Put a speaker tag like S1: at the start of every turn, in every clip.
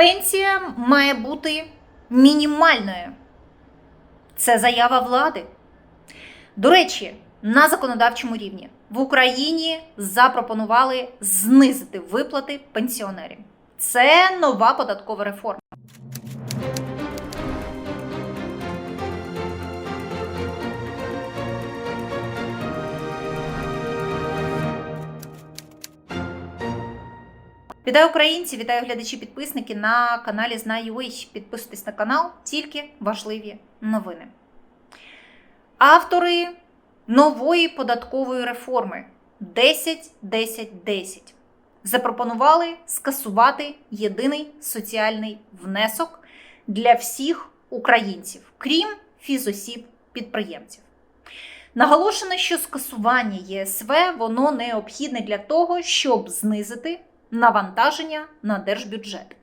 S1: Пенсія має бути мінімальною. Це заява влади. До речі, на законодавчому рівні в Україні запропонували знизити виплати пенсіонерів. Це нова податкова реформа. Вітаю українці, вітаю глядачі, підписники на каналі Знаю.ua. Підписуйтесь на канал, тільки важливі новини. Автори нової податкової реформи 10-10-10 запропонували скасувати єдиний соціальний внесок для всіх українців, крім фізосіб підприємців. Наголошено, що скасування ЄСВ воно необхідне для того, щоб знизити навантаження на держбюджет.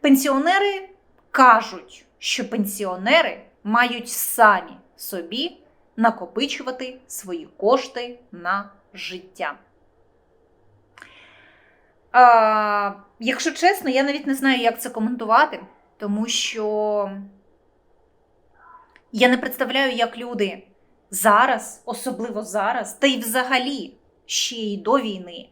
S1: Пенсіонери кажуть, що пенсіонери мають самі собі накопичувати свої кошти на життя. А, якщо чесно, я навіть не знаю, як це коментувати, тому що я не представляю, як люди зараз, особливо зараз, та й взагалі ще й до війни.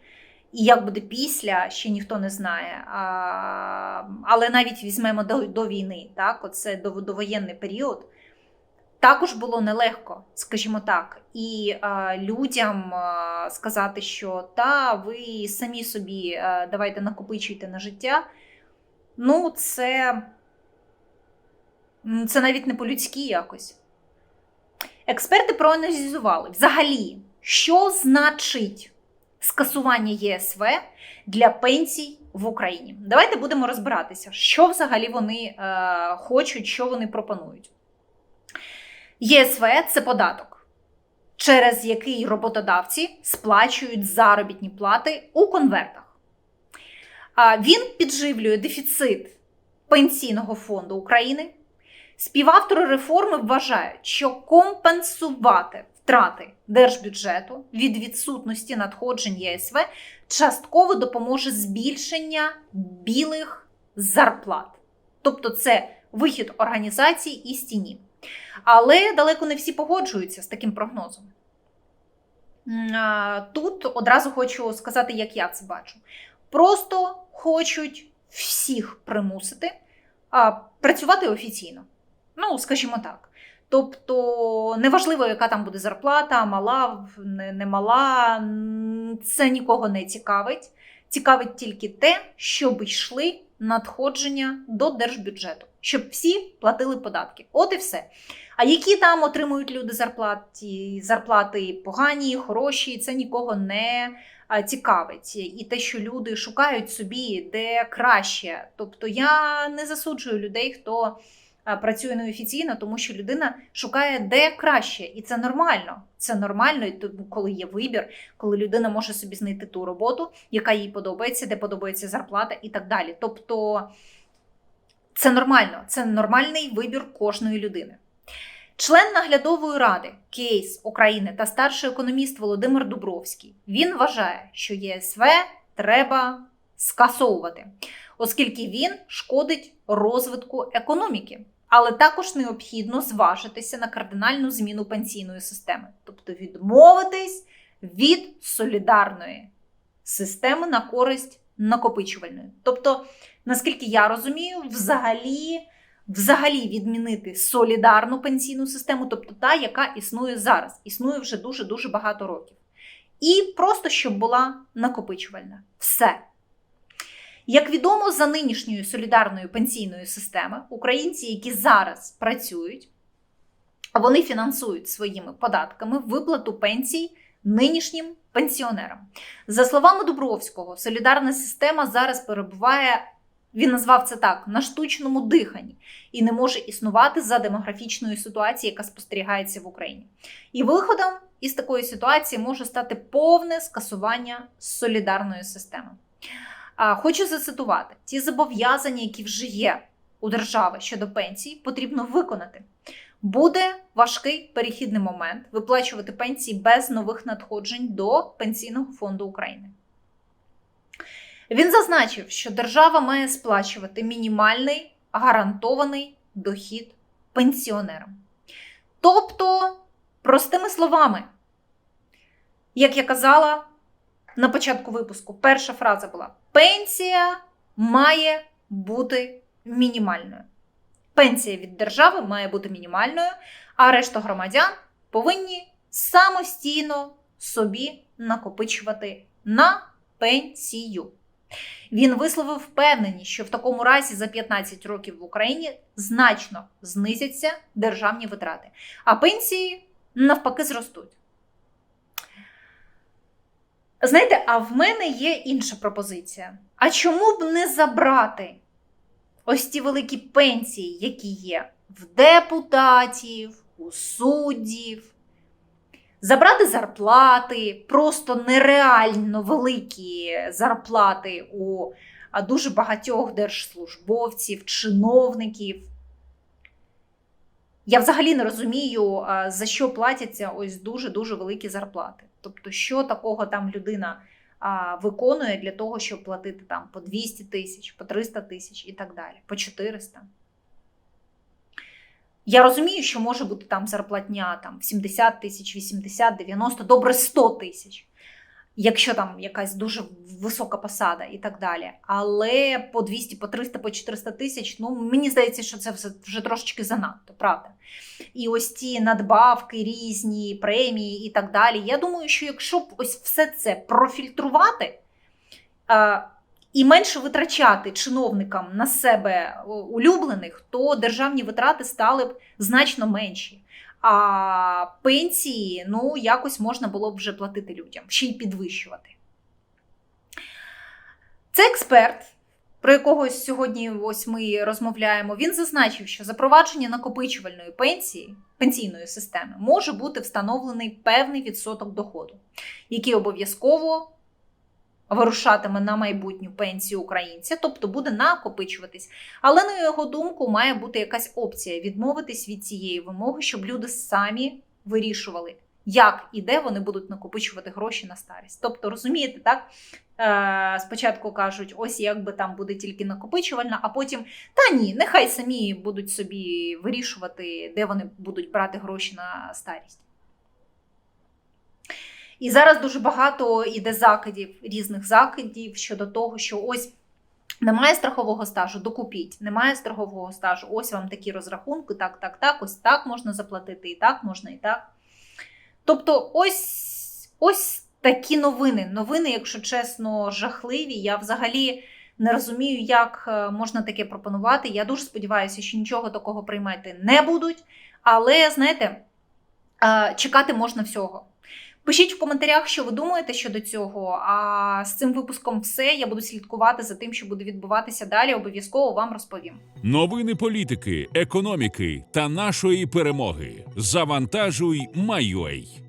S1: І як буде після, ще ніхто не знає. А, Але навіть візьмемо до до війни, так, оце до, довоєнний період, також було нелегко, скажімо так. І а, людям а, сказати, що та, ви самі собі а, давайте накопичуйте на життя. Ну, це, це навіть не по-людськи якось. Експерти проаналізували взагалі, що значить скасування ЄСВ для пенсій в Україні. Давайте будемо розбиратися, що взагалі вони е, хочуть, що вони пропонують. ЄСВ це податок, через який роботодавці сплачують заробітні плати у конвертах. Він підживлює дефіцит Пенсійного фонду України. Співавтори реформи вважають, що компенсувати втрати держбюджету від відсутності надходжень ЄСВ частково допоможе збільшення білих зарплат. Тобто це вихід організацій із тіні. Але далеко не всі погоджуються з таким прогнозом. Тут одразу хочу сказати, як я це бачу. Просто хочуть всіх примусити працювати офіційно. Ну, скажімо так. Тобто неважливо, яка там буде зарплата, мала, не, мала, це нікого не цікавить. Цікавить тільки те, щоб йшли надходження до держбюджету, щоб всі платили податки. От і все. А які там отримують люди зарплати, зарплати погані, хороші, це нікого не цікавить. І те, що люди шукають собі де краще. Тобто я не засуджую людей, хто працює неофіційно, тому що людина шукає де краще, і це нормально. Це нормально, коли є вибір, коли людина може собі знайти ту роботу, яка їй подобається, де подобається зарплата і так далі. Тобто це нормально, це нормальний вибір кожної людини. Член наглядової ради Кейс України та старший економіст Володимир Дубровський він вважає, що ЄСВ треба скасовувати, оскільки він шкодить розвитку економіки але також необхідно зважитися на кардинальну зміну пенсійної системи, тобто відмовитись від солідарної системи на користь накопичувальної. Тобто, наскільки я розумію, взагалі. Взагалі відмінити солідарну пенсійну систему, тобто та, яка існує зараз, існує вже дуже-дуже багато років. І просто щоб була накопичувальна. Все. Як відомо, за нинішньою солідарною пенсійною системою українці, які зараз працюють, вони фінансують своїми податками виплату пенсій нинішнім пенсіонерам. За словами Дубровського, солідарна система зараз перебуває. Він назвав це так на штучному диханні і не може існувати за демографічною ситуацією, яка спостерігається в Україні. І виходом із такої ситуації може стати повне скасування солідарної системи. Хочу зацитувати: ті зобов'язання, які вже є у держави щодо пенсій, потрібно виконати. Буде важкий перехідний момент виплачувати пенсії без нових надходжень до Пенсійного фонду України. Він зазначив, що держава має сплачувати мінімальний гарантований дохід пенсіонерам. Тобто, простими словами, як я казала на початку випуску, перша фраза була: пенсія має бути мінімальною. Пенсія від держави має бути мінімальною, а решта громадян повинні самостійно собі накопичувати на пенсію. Він висловив впевненість, що в такому разі за 15 років в Україні значно знизяться державні витрати, а пенсії навпаки зростуть. Знаєте, а в мене є інша пропозиція. А чому б не забрати ось ті великі пенсії, які є в депутатів, у суддів, забрати зарплати, просто нереально великі зарплати у дуже багатьох держслужбовців, чиновників. Я взагалі не розумію, за що платяться ось дуже-дуже великі зарплати. Тобто, що такого там людина а, виконує для того, щоб платити там по 200 тисяч, по 300 тисяч і так далі, по 400. Я розумію, що може бути там зарплатня там, 70 тисяч, 80, 90, добре 100 тисяч, якщо там якась дуже висока посада і так далі. Але по 200, по 300, по 400 тисяч, ну мені здається, що це вже, вже трошечки занадто, правда. І ось ті надбавки, різні премії і так далі. Я думаю, що якщо б ось все це профільтрувати. е, і менше витрачати чиновникам на себе улюблених, то державні витрати стали б значно менші. А пенсії, ну, якось можна було б вже платити людям, ще й підвищувати. Це експерт, про якого сьогодні ось ми розмовляємо. Він зазначив, що запровадження накопичувальної пенсії, пенсійної системи може бути встановлений певний відсоток доходу, який обов'язково вирушатиме на майбутню пенсію українця, тобто буде накопичуватись. Але на його думку має бути якась опція відмовитись від цієї вимоги, щоб люди самі вирішували, як і де вони будуть накопичувати гроші на старість. Тобто, розумієте, так? Е, Спочатку кажуть, ось якби там буде тільки накопичувальна, а потім та ні, нехай самі будуть собі вирішувати, де вони будуть брати гроші на старість. І зараз дуже багато іде закидів, різних закидів щодо того, що ось немає страхового стажу, докупіть, немає страхового стажу, ось вам такі розрахунки, так, так, так, ось так можна заплатити, і так можна, і так. Тобто, ось, ось такі новини. Новини, якщо чесно, жахливі. Я взагалі не розумію, як е, можна таке пропонувати. Я дуже сподіваюся, що нічого такого приймати не будуть. Але, знаєте, е, чекати можна всього. Пишіть в коментарях, що ви думаєте щодо цього. А з цим випуском все. Я буду слідкувати за тим, що буде відбуватися далі. Обов'язково вам розповім.
S2: Новини політики, економіки та нашої перемоги. Завантажуй, майой.